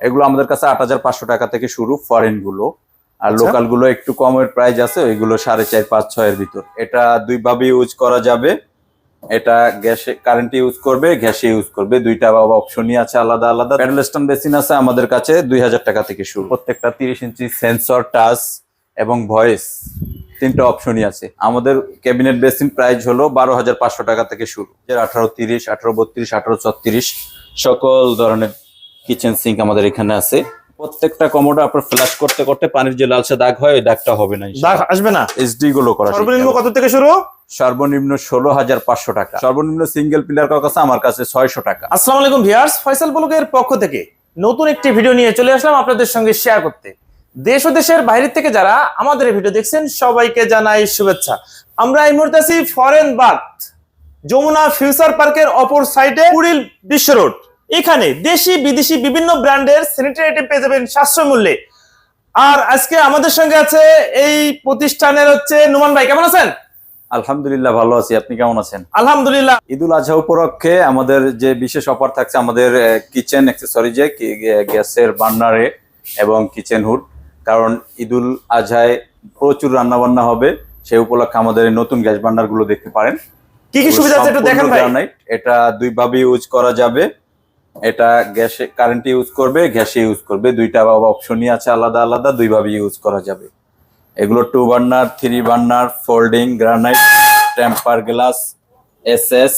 এগুলো আমাদের কাছে আট হাজার পাঁচশো টাকা থেকে শুরু ফরেনগুলো। আর আচ্ছা। লোকালগুলো একটু কমের প্রাইস আছে ওইগুলো সাড়ে চার পাঁচ ছয়ের ভিতর। এটা দুই ভাবে ইউজ করা যাবে। এটা গ্যাসে কারেন্টে ইউজ করবে গ্যাসে ইউজ করবে। দুইটা অপশনই আছে আলাদা আলাদা। প্যাডেল স্ট্যান্ড বেসিন আছে আমাদের কাছে দুই হাজার টাকা থেকে শুরু। প্রত্যেকটা তিরিশ ইঞ্চি সেন্সর টাচ এবং ভয়েস তিনটা অপশনই আছে। আমাদের ক্যাবিনেট বেসিন প্রাইস হলো বারো হাজার পাঁচশো টাকা থেকে শুরু। আঠারো তিরিশ আঠারো বত্রিশ আঠারো ছত্রিশ সকল ধরনের কিচেন সিঙ্ক আমাদের এখানে আছে। প্রত্যেকটা কমোডা আপনার ফ্ল্যাশ করতে করতে পানির যে লালসা দাগ হয় ওই দাগটা হবে না দাগ আসবে না? এইচডি গুলো করা সর্বনিম্ন কত থেকে শুরু? সর্বনিম্ন ষোলো হাজার পাঁচশো টাকা। সর্বনিম্ন সিঙ্গেল পিলার কাছে? আমার কাছে ছয়শো টাকা। আসসালামু আলাইকুম ভিউয়ার্স ফয়সাল ব্লগের পক্ষ থেকে নতুন একটি ভিডিও নিয়ে চলে আসলাম আপনাদের সঙ্গে শেয়ার করতে। দেশ ও দেশের বাইরে থেকে যারা আমাদের ভিডিও দেখছেন সবাইকে জানাই শুভেচ্ছা। আমরা এই মুহূর্তে আছি ফরেন বাথ যমুনা ফিউচার পার্কের অপর সাইডে কুড়িল বিশ্ব রোড। এখানে দেশি বিদেশি বিভিন্ন ব্র্যান্ডের স্যানিটারি আইটেম পেয়ে যাবেন সাশ্রয় মূল্যে। আর আজকে আমাদের সঙ্গে আছে এই প্রতিষ্ঠানের হচ্ছে নুমান ভাই কেমন আছেন? আলহামদুলিল্লাহ ভালো আছি। আপনি কেমন আছেন? আলহামদুলিল্লাহ। ঈদুল আজহা উপলক্ষে আমাদের যে বিশেষ অফার থাকছে আমাদের কিচেন অ্যাক্সেসরিজে গ্যাসের বার্নারে এবং কিচেন হুড কারণ ঈদুল আজহায় প্রচুর রান্না বান্না হবে সেই উপলক্ষে আমাদের নতুন গ্যাস বার্নারগুলো দেখতে পারেন। কি কি সুবিধা আছে একটু দেখেন ভাই। এটা দুই ভাবে ইউজ করা যাবে। এটা গ্যাসে কারেন্টে ইউজ করবে গ্যাসে ইউজ করবে। দুইটা অপশনই আছে আলাদা আলাদা দুই ভাবে ইউজ করা যাবে। এগুলো two burner three burner folding granite temper glass SS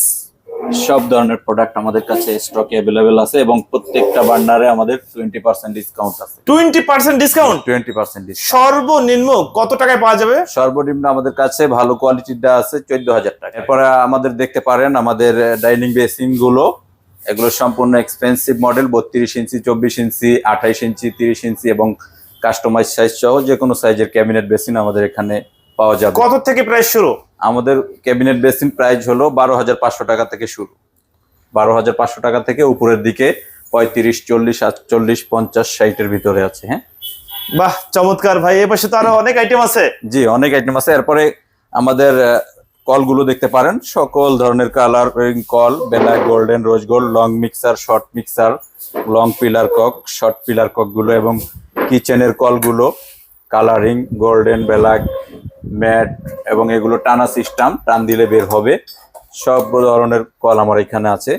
সব ধরনের প্রোডাক্ট আমাদের কাছে স্টকে অ্যাভেলেবেল আছে এবং প্রত্যেকটা বার্নারে আমাদের টোয়েন্টি পার্সেন্ট ডিসকাউন্ট আছে। Twenty percent discount twenty percent সর্বনিম্ন কত টাকায় পাওয়া যাবে? সর্বনিম্ন আমাদের কাছে ভালো কোয়ালিটির দেওয়া আছে চোদ্দ হাজার টাকা। এরপরে আমাদের দেখতে পারেন আমাদের ডাইনিং বেসিনগুলো এগুলো সম্পূর্ণ এক্সপেন্সিভ মডেল বত্রিশ ইঞ্চি চব্বিশ ইঞ্চি আঠাইশ ইঞ্চি তিরিশ ইঞ্চি এবং কাস্টমাইজ সাইজ সহ যে কোনো সাইজের ক্যাবিনেট বেসিন আমাদের এখানে পাওয়া যাবে। কত থেকে প্রাইস শুরু? আমাদের ক্যাবিনেট বেসিন প্রাইস হলো বারো হাজার পাঁচশো টাকা থেকে শুরু। বারো হাজার পাঁচশো টাকা থেকে উপরের দিকে পঁয়ত্রিশ চল্লিশ আটচল্লিশ পঞ্চাশ ষাটের ভিতরে আছে হ্যাঁ? বাহ চমৎকার। ভাই এ পাশে তো আরও অনেক আইটেম আছে। জি অনেক আইটেম আছে। এরপরে আমাদের কলগুলো দেখতে পারেন। সকল ধরনের কালার কল বেলা golden rose gold long mixer short mixer long pillar cock short pillar ককগুলো এবং কিচেনের কলগুলো। কালারিং গোল্ডেন বেলাক ম্যাট এবং এগুলো টানা সিস্টেম টান দিলে বের হবে। সব ধরনের কল আমার এখানে আছে।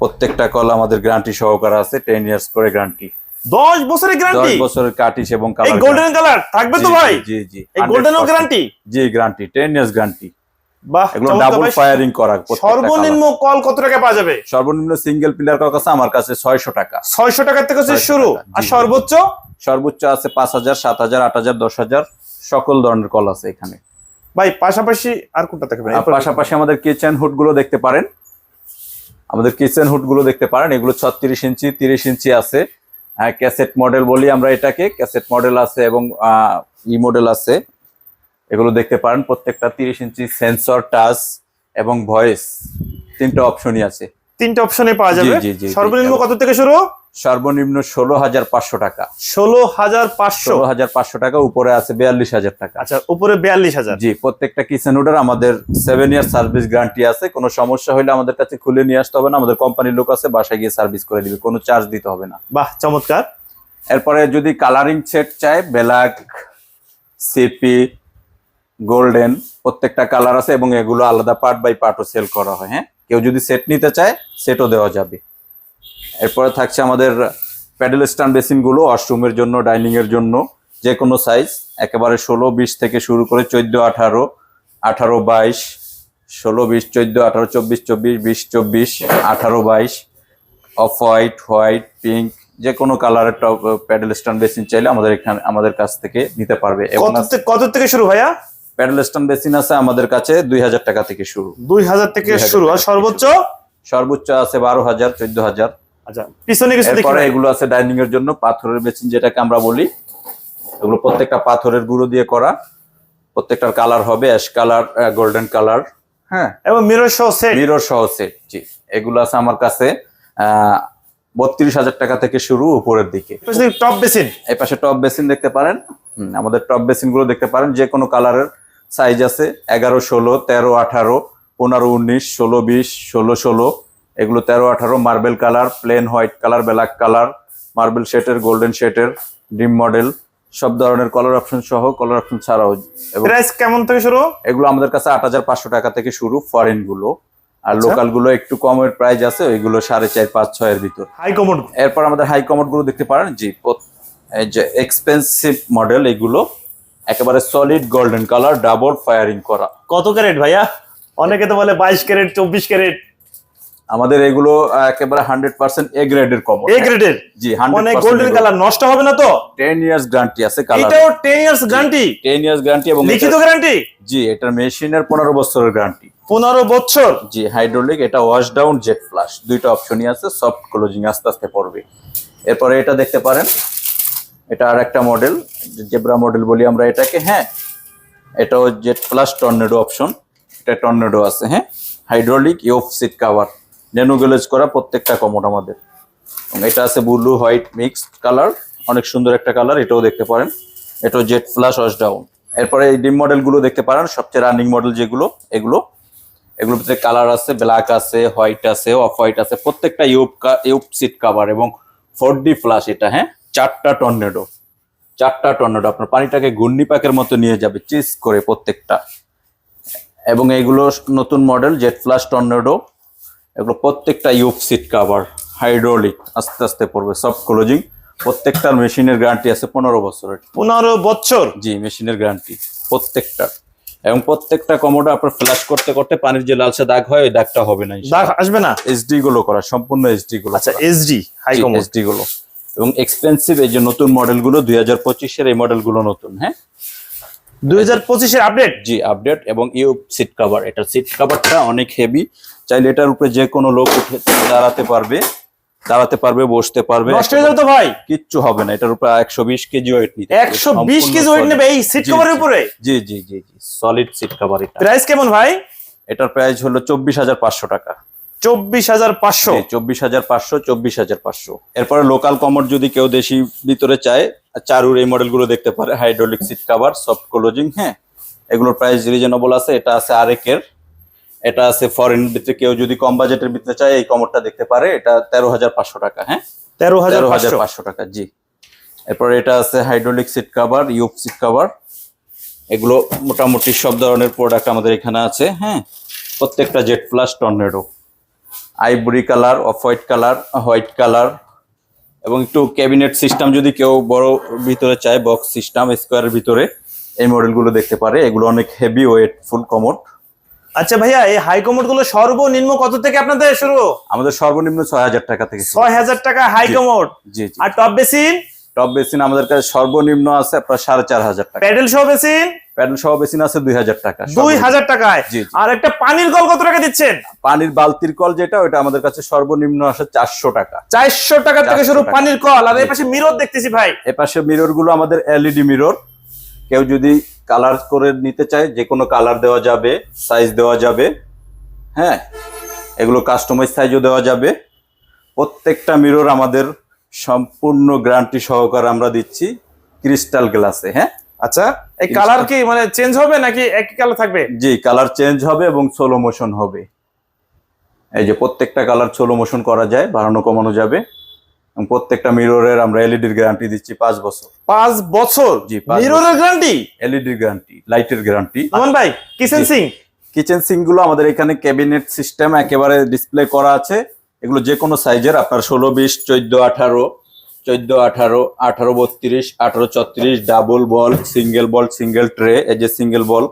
প্রত্যেকটা কল আমাদের গ্যারান্টি সহকারে আছে টেন ইয়ার্স করে গ্যারান্টি দশ বছরের দশ গ্যারান্টি বছরের কাটিস এবং গোল্ডেন কালার থাকবে তো ভাই? জি জি এই গোল্ডেনও গ্যারান্টি জি গ্যারান্টি টেন ইয়ার্স গ্যারান্টি এগুলো ডাবল ফায়ারিং করা প্রত্যেকটা সর্বনিম্ন কল কত টাকা পাওয়া যাবে? সর্বনিম্ন সিঙ্গেল পিলার কাছে আমার কাছে ছয়শো টাকা। ছয়শো টাকা থেকে শুরু। আর সর্বোচ্চ? সর্বোচ্চ আছে সকল ধরনের কল আছে এখানে। ভাই পাশাপাশি আর কোনটা আর পাশাপাশি আমাদের কিচেন হুডগুলো দেখতে পারেন। আমাদের কিচেন হুডগুলো দেখতে পারেন। এগুলো ছত্রিশ ইঞ্চি তিরিশ ইঞ্চি আছে। ক্যাসেট মডেল বলি আমরা এটাকে। ক্যাসেট মডেল আছে এবং ই মডেল আছে। এগুলো দেখতে পারেন। প্রত্যেকটা তিরিশ ইঞ্চি সেন্সর টাচ এবং ভয়েস তিনটা অপশনই আছে। তিনটা অপশনে পাওয়া যাবে। সর্বনিম্ন কত থেকে শুরু? সর্বনিম্ন ষোলো হাজার পাঁচশো টাকা। ষোলো হাজার পাঁচশো। হাজার পাঁচশো টাকা উপরে আছে বিয়াল্লিশ হাজার টাকা। আচ্ছা উপরে বিয়াল্লিশ হাজার। জি প্রত্যেকটা কিচেন হুডের আমাদের সেভেন ইয়ার সার্ভিস গ্যারান্টি আছে। কোনো সমস্যা হলে আমাদের কাছে খুলে নিয়ে আসতে হবে না। আমাদের কোম্পানির লোক আছে বাসায় গিয়ে সার্ভিস করে দিবে। কোনো চার্জ দিতে হবে না। বাহ চমৎকার। এরপরে যদি কালারিং সেট চায় ব্ল্যাক সিপি গোল্ডেন প্রত্যেকটা কালার আছে এবং এগুলো আলাদা পার্ট বাই পার্টও সেল করা হয় হ্যাঁ? কেউ যদি সেট নিতে চায় সেটও দেওয়া যাবে। এরপরে থাকছে আমাদের প্যাডেল স্ট্যান্ড বেসিনগুলো ওয়াশরুমের জন্য ডাইনিংয়ের জন্য যে কোনো সাইজ একেবারে ষোলো বিশ থেকে শুরু করে চোদ্দ আঠারো আঠারো বাইশ ষোলো বিশ চোদ্দ আঠারো চব্বিশ চব্বিশ বিশ চব্বিশ আঠারো বাইশ অফ হোয়াইট হোয়াইট পিঙ্ক যে কোনো কালারের টপ প্যাডেল স্ট্যান্ড বেসিন চাইলে আমাদের এখানে আমাদের কাছ থেকে নিতে পারবে। এবং কত থেকে শুরু ভাইয়া? প্যাডেল স্ট্যান্ড বেসিন আছে আমাদের কাছে দুই হাজার টাকা থেকে শুরু। দুই হাজার থেকে শুরু। আর সর্বোচ্চ? সর্বোচ্চ আছে বারো হাজার চোদ্দ হাজার। আচ্ছা পিছনে কিছু এরপরে এগুলো আছে ডাইনিং এর জন্য পাথরের বেসিন যেটাকে আমরা বলি। এগুলো প্রত্যেকটা পাথরের গুঁড়ো দিয়ে করা। প্রত্যেকটার কালার হবে অ্যাশ কালার গোল্ডেন কালার। হ্যাঁ। এবং মিরর সহ সেট মিরর সহ সেট জি। এগুলো আছে আমার কাছে বত্রিশ হাজার টাকা থেকে শুরু উপরের দিকে। টপ বেসিন এই পাশে টপ বেসিন দেখতে পারেন। হুম, আমাদের টপ বেসিনগুলো দেখতে পারেন যে কোনো কালারের। সাইজ আছে এগারো ষোলো তেরো আঠারো পনেরো উনিশ ষোলো বিশ ষোলো ষোলো। এগুলো তেরো আঠারো marble colour plain white colour black colour marble শেটের golden শেটের ড্রিম মডেল সব ধরনের কলার অপশন সহ কলার অপশন ছাড়াও প্রাইস কেমন থেকে শুরু? এগুলো আমাদের কাছে আট হাজার পাঁচশো টাকা থেকে শুরু ফরেনগুলো। আর আচ্ছা। লোকালগুলো একটু কমের প্রাইস আছে ওইগুলো সাড়ে চার পাঁচ ছয়ের ভিতর। হাই কমোড এরপর আমাদের হাই কমোডগুলো দেখতে পারেন জি এই যে এক্সপেন্সিভ মডেল এগুলো। একেবারে solid golden colour double firing করা। কত ক্যারেট ভাইয়া? অনেকে তো বলে বাইশ ক্যারেট চব্বিশ ক্যারেট। আমাদের এগুলো একেবারে হান্ড্রেড পার্সেন্ট এ গ্রেডের কমোড এ গ্রেডের জি মানে গোল্ডেন কালার নষ্ট হবে না তো? টেন ইয়ার্স গ্যারান্টি আছে কালার এটাও ten years guarantee ten years guarantee এবং লিখিত গ্যারান্টি জি এটার মেশিনের পনেরো বছরের গ্যারান্টি পনেরো বছর? জি হাইড্রোলিক এটা ওয়াশ ডাউন জেট ফ্লাশ দুইটা অপশনই আছে সফট ক্লোজিং আস্তে আস্তে পড়বে। এরপরে এটা দেখতে পারেন। এটা আর একটা মডেল জেব্রা মডেল বলি আমরা এটাকে হ্যাঁ? এটাও জেট ফ্লাশ টর্নেডো অপশন এটা টর্নেডো আছে হ্যাঁ? হাইড্রোলিক ইউফ সিট কাভার নেনোগুলেজ করা প্রত্যেকটা কমোড আমাদের। এটা আছে ব্লু হোয়াইট মিক্সড কালার অনেক সুন্দর একটা কালার এটাও দেখতে পারেন। এটাও জেট ফ্লাশ ওয়াশ ডাউন এরপরে এই ডিম মডেলগুলো দেখতে পারেন, সবচেয়ে রানিং মডেল যেগুলো, এগুলো। এগুলোর কালার আছে ব্ল্যাক আছে হোয়াইট আছে অফ হোয়াইট আছে, প্রত্যেকটা ইউপ ইউপ সিট কাভার এবং ফোর ডি ফ্লাশ এটা হ্যাঁ? চারটা টর্নেডো চারটা টর্নেডো আপনার পানিটাকে ঘূর্ণি পাকের মতো নিয়ে যাবে চিজ করে প্রত্যেকটা। এবং এগুলো নতুন মডেল জেট ফ্লাশ টর্নেডো এগুলো প্রত্যেকটা ইউপ সিট কাভার হাইড্রোলিক আস্তে আস্তে পড়বে সব ক্লোজিং। প্রত্যেকটার মেশিনের গ্যারান্টি আছে পনেরো বছরের। পনেরো বছর? জি মেশিনের গ্যারান্টি প্রত্যেকটা। এবং প্রত্যেকটা কমোডা আপনার ফ্ল্যাশ করতে করতে পানির যে লালচে দাগ হয় ওই দাগটা হবে না দাগ আসবে না? এইচডি গুলো করা সম্পূর্ণ এইচডি গুলো আচ্ছা এসডি হাই কমোড এইচডি গুলো। এবং এক্সপেন্সিভ এই যে নতুন মডেলগুলো দুই হাজার পঁচিশের এই মডেলগুলো নতুন হ্যাঁ? দুই হাজার পঁচিশের আপডেট জি আপডেট এবং ইউ সিট কভার এটা সিট কভারটা অনেক হেভি চাইলে এটার উপরে যে কোনো লোক উঠে দাঁড়াতে পারবে দাঁড়াতে পারবে বসতে পারবে। নষ্ট হয়ে যাবে তো ভাই? কিচ্ছু হবে না। এটার উপরে একশো বিশ কেজি ওয়েট নিতে পারবে। একশো বিশ সম্পূর্ণ কেজি ওয়েট নেবে এই সিট কভারের উপরে? জি জি জি জি সলিড সিট কভার এটা। প্রাইস কেমন ভাই? এটার প্রাইস হলো চব্বিশ হাজার পাঁচশো টাকা। চব্বিশ হাজার পাঁচশো। চব্বিশ হাজার পাঁচশো চব্বিশ হাজার পাঁচশো। এরপরে লোকাল কমোড যদি কেউ দেশি ভিতরে চায় চারুর এই মডেলগুলো দেখতে পারে। Hydraulic seat cover soft closing হ্যাঁ? এগুলোর প্রাইস রিজনেবল আছে। এটা আছে আরেকের। এটা আছে ফরেন ভিতরে। কেউ যদি কম বাজেটের ভিতরে চায় এই দেখতে পারে। এটা তেরো হাজার পাঁচশো টাকা হ্যাঁ? তেরো হাজার হাজার পাঁচশো পাঁচশো টাকা জি। এরপর এটা আছে হাইড্রোলিক সিট কাভার ইউপ সিট কাভার এগুলো মোটামুটি সব ধরনের প্রোডাক্ট আমাদের এখানে আছে হ্যাঁ? প্রত্যেকটা jet plus tornado ivory colour off white colour white colour এবং একটু ক্যাবিনেট সিস্টেম যদি কেউ বড় ভিতরে চায় বক্স সিস্টেম স্কোয়ারের ভিতরে এই মডেলগুলো দেখতে পারে। এগুলো অনেক হেভি ওয়েট ফুল কমোড আচ্ছা ভাইয়া এই হাই কমোডগুলো সর্বনিম্ন কত থেকে আপনাদের শুরু? আমাদের সর্বনিম্ন ছয় হাজার টাকা থেকে ছয় হাজার টাকা হাই। কমোড আর টপ বেসিন? টপ বেসিন আমাদের কাছে সর্বনিম্ন আছে আপনার সাড়ে চার হাজার টাকা। প্যাডেল সহ বেসিন? প্যাডেল সহ বেসিন আছে দুই হাজার টাকা দুই হাজার টাকায়। আর একটা পানির কল কত টাকা দিচ্ছেন? পানির বালতির কল যেটা ওটা আমাদের কাছে সর্বনিম্ন আসে চারশো টাকা। চারশো টাকা থেকে শুরু পানির কল। আর এই পাশে মিরর দেখতেছি ভাই। এপাশে মিররগুলো আমাদের এলইডি মিরর কেউ যদি কালার করে নিতে চায় যে কোনো কালার দেওয়া যাবে সাইজ দেওয়া যাবে হ্যাঁ? এগুলো কাস্টমাইজ সাইজও দেওয়া যাবে। প্রত্যেকটা মিরর আমাদের সম্পূর্ণ গ্যারান্টি সহকারে আমরা দিচ্ছি ক্রিস্টাল গ্লাসে হ্যাঁ? আচ্ছা এই কালার কি মানে চেঞ্জ হবে নাকি একই কালার থাকবে? জি কালার চেঞ্জ হবে এবং সোলো মোশন হবে। এই যে প্রত্যেকটা কালার সোলো মোশন করা যায় বাড়ানো কমানো যাবে। এবং প্রত্যেকটা মিররের আমরা এলইডির গ্যারান্টি দিচ্ছি পাঁচ বছর। পাঁচ বছর? জি, মিররের গ্যারান্টি? এলইডির গ্যারান্টি লাইটের গ্যারান্টি। আমান ভাই কিচেন। সিং কিচেন সিঙ্কগুলো আমাদের এখানে ক্যাবিনেট সিস্টেম একেবারে ডিসপ্লে করা আছে। এগুলো যে কোনো সাইজের, আপনার ষোলো, বিশ, চোদ্দ, আঠারো চোদ্দ, আঠারো আঠারো, বত্রিশ, আঠারো, ছত্রিশ double bowl single bowl single tray এই যে সিঙ্গেল বল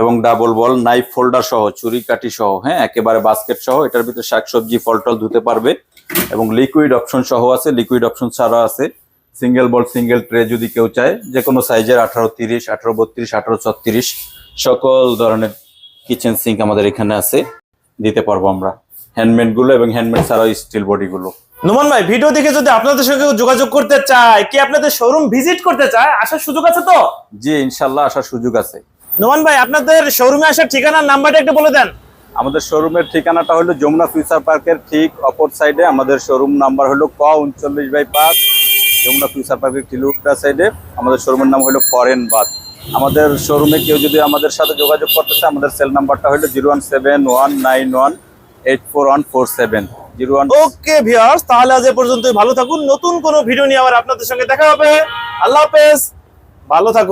এবং ডাবল বল নাইফ ফোল্ডার সহ, চুরি, কাটি সহ হ্যাঁ একেবারে বাস্কেট সহ, এটার ভিতরে শাকসবজি, ফল টল ধুতে পারবে এবং লিকুইড অপশন সহ আছে লিকুইড অপশন ছাড়া আছে। সিঙ্গেল বল সিঙ্গেল ট্রে যদি কেউ চায়, যে কোনো সাইজের, আঠারো, তিরিশ, আঠারো, বত্রিশ, আঠারো, ছত্রিশ, সকল ধরনের কিচেন সিঙ্ক আমাদের এখানে আছে, দিতে পারব আমরা। হ্যান্ডমেডগুলো এবং হ্যান্ডমেড ছাড়াও স্টিল বডি গুলো নোমান ভাই ভিডিও দেখে যদি আপনাদের সঙ্গে যোগাযোগ করতে চায় কি আপনাদের শোরুম ভিজিট করতে চায় আসার সুযোগ আছে তো? জি ইনশাল্লাহ আসার সুযোগ আছে। নোমান ভাই আপনাদের শোরুমে আসার ঠিকানার নাম্বারটা একটু বলে দেন। আমাদের শোরুমের ঠিকানাটা হলো যমুনা ফিউচার পার্কের ঠিক অপর সাইডে আমাদের শোরুম নাম্বার হলো ক উনচল্লিশ বাই পাঁচ যমুনা ফিউচার পার্কের কিলোমিটার সাইডে আমাদের শোরুমের নাম হলো ফরেন বাদ। আমাদের শোরুমে কেউ যদি আমাদের সাথে যোগাযোগ করতে চায় আমাদের সেল নাম্বারটা হলো zero one seven one nine one eight four one four seven zero one okay viewers তাহলে আজ এ পর্যন্তই। ভালো থাকুন। নতুন কোনো ভিডিও নিয়ে আবার আপনাদের সঙ্গে দেখা হবে। আল্লাহ হাফেজ। ভালো থাকুন।